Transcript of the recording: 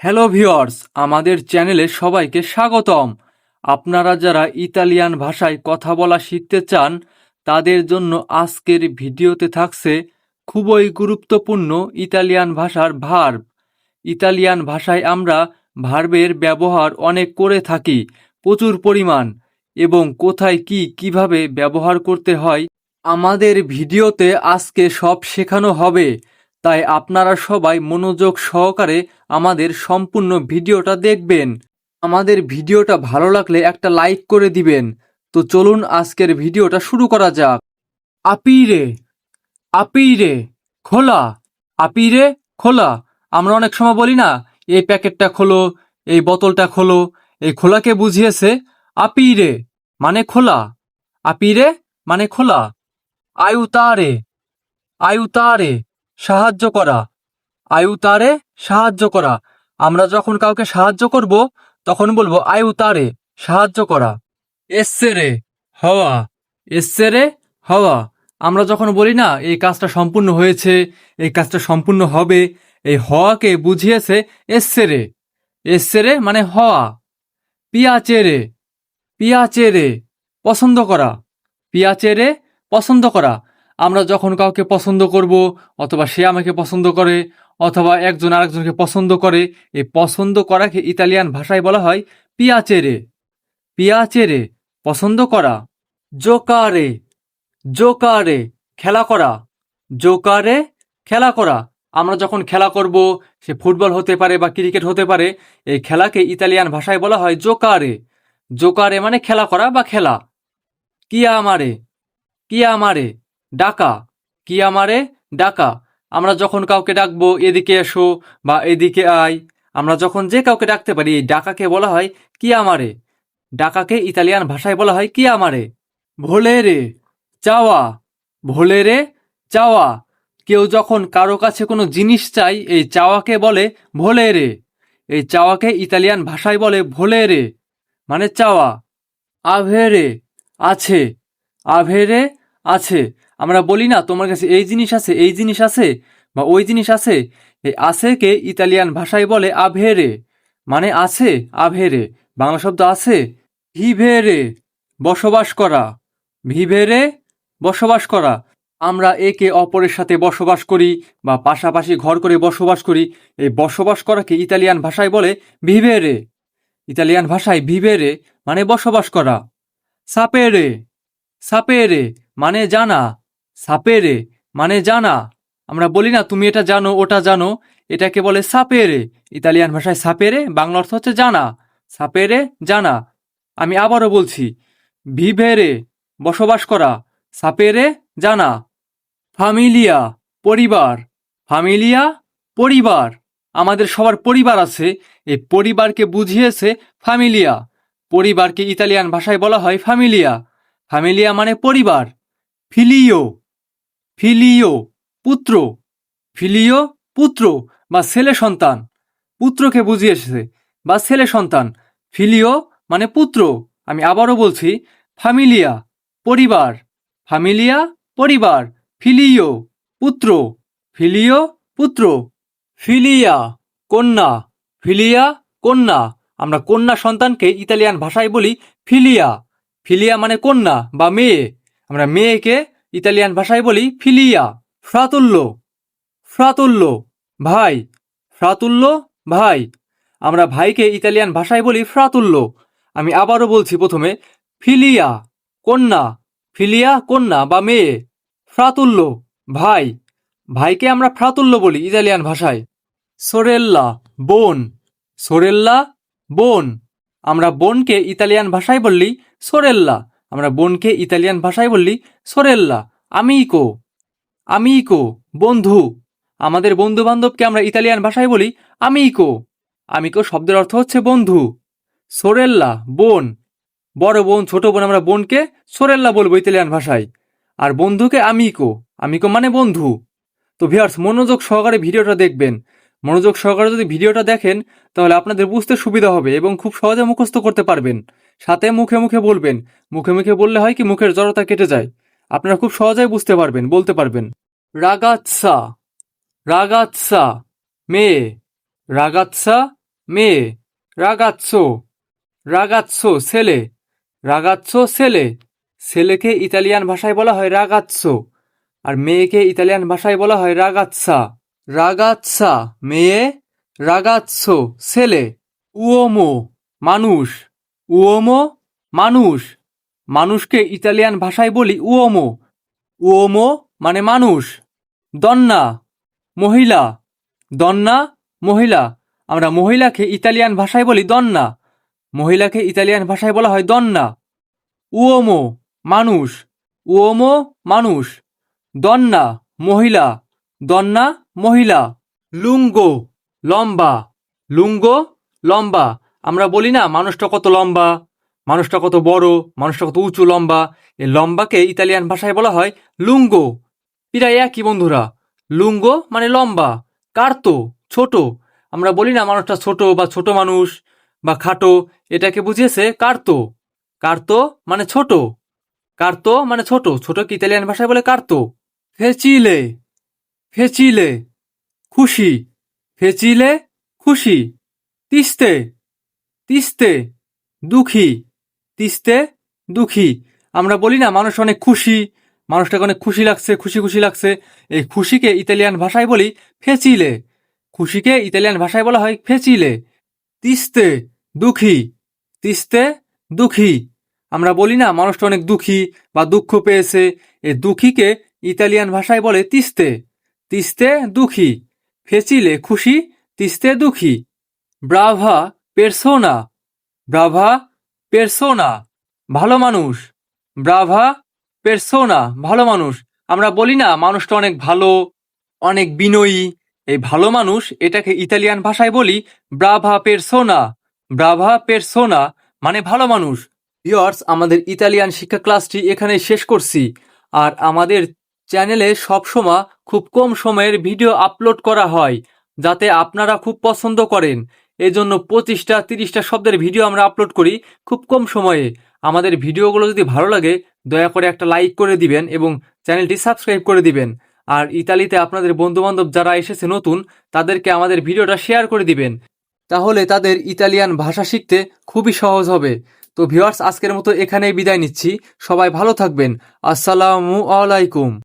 Hello viewers আমাদের চ্যানেলে সবাইকে স্বাগতম। আপনারা যারা ইতালিয়ান ভাষায় কথা বলা শিখতে চান, তাদের জন্য আজকের ভিডিওতে থাকছে খুবই গুরুত্বপূর্ণ ইতালিয়ান ভাষার ভার্ব ইতালিয়ান ভাষায় আমরা ভার্বের ব্যবহার অনেক করে থাকি, প্রচুর পরিমাণ, এবং কোথায় কি কীভাবে ব্যবহার করতে হয়, আমাদের ভিডিওতে আজকে সব শেখানো হবে। তাই আপনারা সবাই মনোযোগ সহকারে আমাদের সম্পূর্ণ ভিডিওটা দেখবেন। আমাদের ভিডিওটা ভালো লাগলে একটা লাইক করে দিবেন। তো চলুন আজকের ভিডিওটা শুরু করা যাক। আপিরে আপিরে, খোলা আপিরে, খোলা। আমরা অনেক সময় বলি না, এই প্যাকেটটা খোলো, এই বোতলটা খোলো, এই খোলাকে বুঝিয়েছে আপিরে মানে খোলা। আপিরে মানে খোলা। আয়ুতারে আয়ুতারে সাহায্য করা। আয়ু তারে সাহায্য করা। আমরা যখন কাউকে সাহায্য করব, তখন বলব আয়ু তারে সাহায্য করা। এসেরে হওয়া। এসেরে হওয়া। আমরা যখন বলি না, এই কাজটা সম্পূর্ণ হয়েছে, এই কাজটা সম্পূর্ণ হবে, এই হওয়াকে বুঝিয়েছে এসেরে। এসেরে মানে হওয়া। পিয়াচেরে। পিয়াচেরে পছন্দ করা। পিয়াচেরে পছন্দ করা। আমরা যখন কাউকে পছন্দ করব, অথবা সে আমাকে পছন্দ করে, অথবা একজন আরেকজনকে পছন্দ করে, এই পছন্দ করাকে ইতালিয়ান ভাষায় বলা হয় পিয়াচেরে পিয়াচেরে পছন্দ করা জোকারে জোকারে খেলা করা জোকারে খেলা করা আমরা যখন খেলা করব, সে ফুটবল হতে পারে বা ক্রিকেট হতে পারে, এই খেলাকে ইতালিয়ান ভাষায় বলা হয় জোকারে জোকারে মানে খেলা করা বা খেলা। কিয়া আমারে কিয়া আমারে ডাকা। কি আমারে? ডাকা। আমরা যখন কাউকে ডাকবো, এদিকে এসো বা এদিকে আয়। আমরা যখন যে কাউকে ডাকতে পারি, এই ডাকাকে বলা হয় কি আমারে? ডাকাকে ইতালিয়ান ভাষায় বলা হয় কি আমারে? ভোলে রে চাওয়া। ভোলে রে চাওয়া। কেউ যখন কারও কাছে কোনো জিনিস চাই, এই চাওয়াকে বলে ভোলে রে এই চাওয়াকে ইতালিয়ান ভাষায় বলে ভোলে রে মানে চাওয়া। আভেরে, আছে। আভেরে, আছে। আমরা বলি না, তোমার কাছে এই জিনিস আছে, এই জিনিস আছে, বা ওই জিনিস আছে। এই আছেকে ইতালিয়ান ভাষায় বলে আভেরে। মানে আছে, আভেরে। বাংলা শব্দ আছে, ভিভেরে, বসবাস করা। ভিভেরে, বসবাস করা। আমরা একে অপরের সাথে বসবাস করি, বা পাশাপাশি ঘর করে বসবাস করি। এই বসবাস করাকে ইতালিয়ান ভাষায় বলে ভিভেরে। ইতালিয়ান ভাষায় ভিভেরে মানে বসবাস করা। সাপেরে সাপেরে মানে জানা। সাপেরে মানে জানা। আমরা বলি না, তুমি এটা জানো, ওটা জানো। এটাকে বলে সাপেরে। ইতালিয়ান ভাষায় সাপেরে, বাংলা অর্থ হচ্ছে জানা। সাপেরে, জানা। আমি আবারও বলছি, ভিভেরে, বসবাস করা। সাপেরে, জানা। ফামিলিয়া পরিবার। ফামিলিয়া পরিবার। আমাদের সবার পরিবার আছে। এই পরিবারকে বুঝিয়েছে ফামিলিয়া পরিবারকে ইতালিয়ান ভাষায় বলা হয় ফামিলিয়া ফামিলিয়া মানে পরিবার। ফিলিও। ফিলিও, পুত্র। ফিলিও, পুত্র বা ছেলে সন্তান। পুত্রকে বুঝিয়ে এসেছে, বা ছেলে সন্তান। ফিলিও মানে পুত্র। আমি আবারও বলছি ফামিলিয়া পরিবার। ফামিলিয়া পরিবার। ফিলিও, পুত্র। ফিলিও, পুত্র। ফিলিয়া, কন্যা। ফিলিয়া, কন্যা। আমরা কন্যা সন্তানকে ইতালিয়ান ভাষায় বলি ফিলিয়া। ফিলিয়া মানে কন্যা বা মেয়ে। আমরা মেয়েকে ইতালিয়ান ভাষায় বলি ফিলিয়া ফ্রাতুল্য ফ্রাতুল্য ভাই ফ্রাতুল্য ভাই। আমরা ভাইকে ইতালিয়ান ভাষায় বলি ফ্রাতুল্য আমি আবারও বলছি প্রথমে, ফিলিয়া, কন্যা ফিলিয়া, কন্যা বা মেয়ে। ফ্রাতুল্য ভাই। ভাইকে আমরা ফ্রাতুল্য বলি ইতালিয়ান ভাষায়। সোরেল্লা, বোন। সোরেল্লা, বোন। আমরা বোনকে ইতালিয়ান ভাষায় বললি সোরেল্লা। আমরা বোনকে ইতালিয়ান ভাষায় বললি, সোরেল্লা, আমিকো আমিকো, বন্ধু। আমাদের বন্ধু বান্ধবকে আমরা ইতালিয়ান ভাষায় বলি, আমিকো। আমিকো শব্দের অর্থ হচ্ছে বন্ধু। সোরেল্লা, বোন। বড় বোন, ছোট বোন আমরা বোনকে সোরেল্লা বলব ইতালিয়ান ভাষায়। আর বন্ধুকে আমিকো আমিকো মানে বন্ধু। তো ভিয়ার্স মনোযোগ সহকারে ভিডিওটা দেখবেন। মনোযোগ সহকারে যদি ভিডিওটা দেখেন, তাহলে আপনাদের বুঝতে সুবিধা হবে এবং খুব সহজে মুখস্থ করতে পারবেন। সাথে মুখে মুখে বলবেন। মুখে মুখে বললে হয় কি, মুখের জড়তা কেটে যায়। আপনারা খুব সহজেই বুঝতে পারবেন, বলতে পারবেন। রাগাৎসা রাগাৎসা মেয়ে রাগাৎসা মেয়ে রাগাচ্ছো রাগাচ্ছো, ছেলে রাগাচ্ছো, ছেলে। ছেলেকে ইতালিয়ান ভাষায় বলা হয় রাগাচ্ছো, আর মেয়েকে ইতালিয়ান ভাষায় বলা হয় রাগাচ্ছা। রাগাচ্ছা, মেয়ে, রাগাচ্ছো, ছেলে, উওমো, মানুষ। উওমো, মানুষ। মানুষকে ইতালিয়ান ভাষায় বলি উওমো। উওমো মানে মানুষ। দন্না, মহিলা। দন্না, মহিলা। আমরা মহিলাকে ইতালিয়ান ভাষায় বলি দন্না। মহিলাকে ইতালিয়ান ভাষায় বলা হয় দন্না। উওমো, মানুষ। উওমো, মানুষ। দন্না, মহিলা। দন্না, মহিলা। লুঙ্গো, লম্বা। লুঙ্গো, লম্বা। আমরা বলি না, মানুষটা কত লম্বা, মানুষটা কত বড়, মানুষটা কত উঁচু লম্বা। এই লম্বাকে ইতালিয়ান ভাষায় বলা হয় লুঙ্গো। প্রায় একই বন্ধুরা। লুঙ্গো মানে লম্বা, কার্তো, ছোট। আমরা বলি না মানুষটা ছোট বা ছোট মানুষ বা খাটো, এটাকে বুঝিয়েছে কার্তো। কার্তো মানে ছোট। কার্তো মানে ছোট। ছোটকে ইতালিয়ান ভাষায় বলে কার্তো। ফেচিলে ফেচিলে, খুশি। ফেচিলে, খুশি। তিস্তে। তিস্তে দুঃখী তিস্তে দুঃখী। আমরা বলি না, মানুষ অনেক খুশি, মানুষটাকে অনেক খুশি লাগছে, খুশি খুশি লাগছে। এই খুশিকে ইতালিয়ান ভাষায় বলি ফেচিলে। খুশিকে ইতালিয়ান ভাষায় বলা হয় ফেচিলে। তিস্তে দুঃখী তিস্তে দুঃখী। আমরা বলি না, মানুষটা অনেক দুঃখী বা দুঃখ পেয়েছে। এই দুঃখীকে ইতালিয়ান ভাষায় বলে তিস্তে। তিস্তে দুঃখী, ফেচিলে খুশি, তিস্তে দুঃখী। ব্রাভা পেরসোনা ব্রাভা পেরসোনা ভালো মানুষ ব্রাভা পেরসোনা ভালো মানুষ আমরা বলি না মানুষটা অনেক ভালো অনেক বিনয়ী এই ভালো মানুষ এটাকে ইতালিয়ান ভাষায় বলি ব্রাভা পেরসোনা ব্রাভা পেরসোনা মানে ভালো মানুষ ভিওর্স আমাদের ইতালিয়ান শিক্ষা ক্লাসটি এখানে শেষ করছি আর আমাদের চ্যানেলে সবসময় খুব কম সময়ের ভিডিও আপলোড করা হয় যাতে আপনারা খুব পছন্দ করেন এজন্য পঁচিশটা, তিরিশটা শব্দের ভিডিও আমরা আপলোড করি খুব কম সময়ে। আমাদের ভিডিওগুলো যদি ভালো লাগে, দয়া করে একটা লাইক করে দিবেন এবং চ্যানেলটি সাবস্ক্রাইব করে দিবেন। আর ইতালিতে আপনাদের বন্ধুবান্ধব যারা এসেছে নতুন, তাদেরকে আমাদের ভিডিওটা শেয়ার করে দিবেন। তাহলে তাদের ইতালিয়ান ভাষা শিখতে খুবই সহজ হবে। তো ভিউয়ার্স আজকের মতো এখানেই বিদায় নিচ্ছি। সবাই ভালো থাকবেন। আসসালামু আলাইকুম।